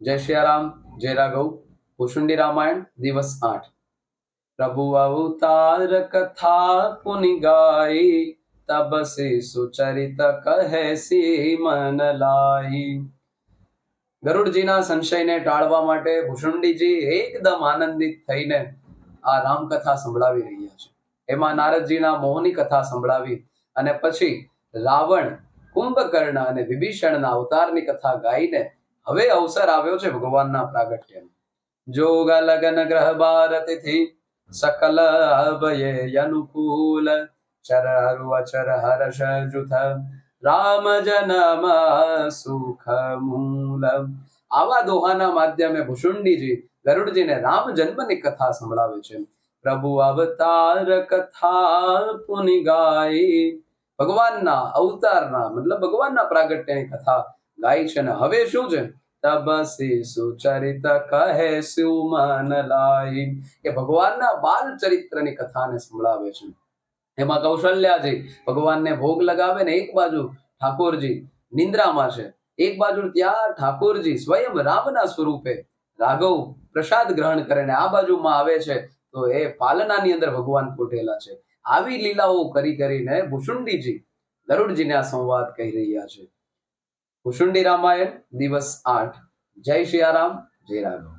જય સિયારામ જય રાઘવ. ભૂષુંડી રામાયણ, દિવસ આઠ. પ્રભુ અવતાર કથા પુનિ ગાઈ, તબ સે સુચરિત કહે સી મન લાઈ ગરુડજીના સંશયને ટાળવા માટે ભૂષુંડીજી એકદમ આનંદિત થઈને આ રામકથા સંભળાવી રહ્યા છે. એમાં નારદજીના મોહની કથા સંભળાવી અને પછી રાવણ, કુંભકર્ણ અને વિભીષણના અવતારની કથા ગાઈને હવે અવસર આવ્યો છે ભગવાનના પ્રાગટ્યનો. જોગ લગન ગ્રહ બારતિથી સકલ અભય અનુકૂલ ચર અચર હર્ષ જુથ રામ જનમ સુખ મૂલ. આવા દોહાના માધ્યમે ભૂષુંડીજી ગરુડજીને રામ જન્મની કથા સંભળાવે છે. પ્રભુ અવતાર કથા પુનિ ગાય ભગવાનના અવતારના, મતલબ ભગવાનના પ્રાગટ્યની કથા ગાય છે ને? હવે શું છે? તબસી સુચરિત કહે સુમન લાઈ એ ભગવાનના બાલ ચરિત્રની કથાને સંભળાવે છે. એમાં કૌશલ્યાજી ભગવાનને ભોગ લગાવે ને એક બાજુ ઠાકોરજી નિંદ્રામાં છે. એક બાજુ ત્યાં ઠાકોરજી સ્વયં રામના સ્વરૂપે રાઘવ પ્રસાદ ગ્રહણ કરે ને આ બાજુમાં આવે છે. તો એ પાલનાની અંદર ભગવાન પોટેલા છે. આવી લીલાઓ કરી કરીને ભૂષુંડીજી ગરુડજીને આ સંવાદ કહી રહ્યા છે. ભૂષુંડી રામાયણ દિવસ આઠ. જય સિયારામ જય રાઘવ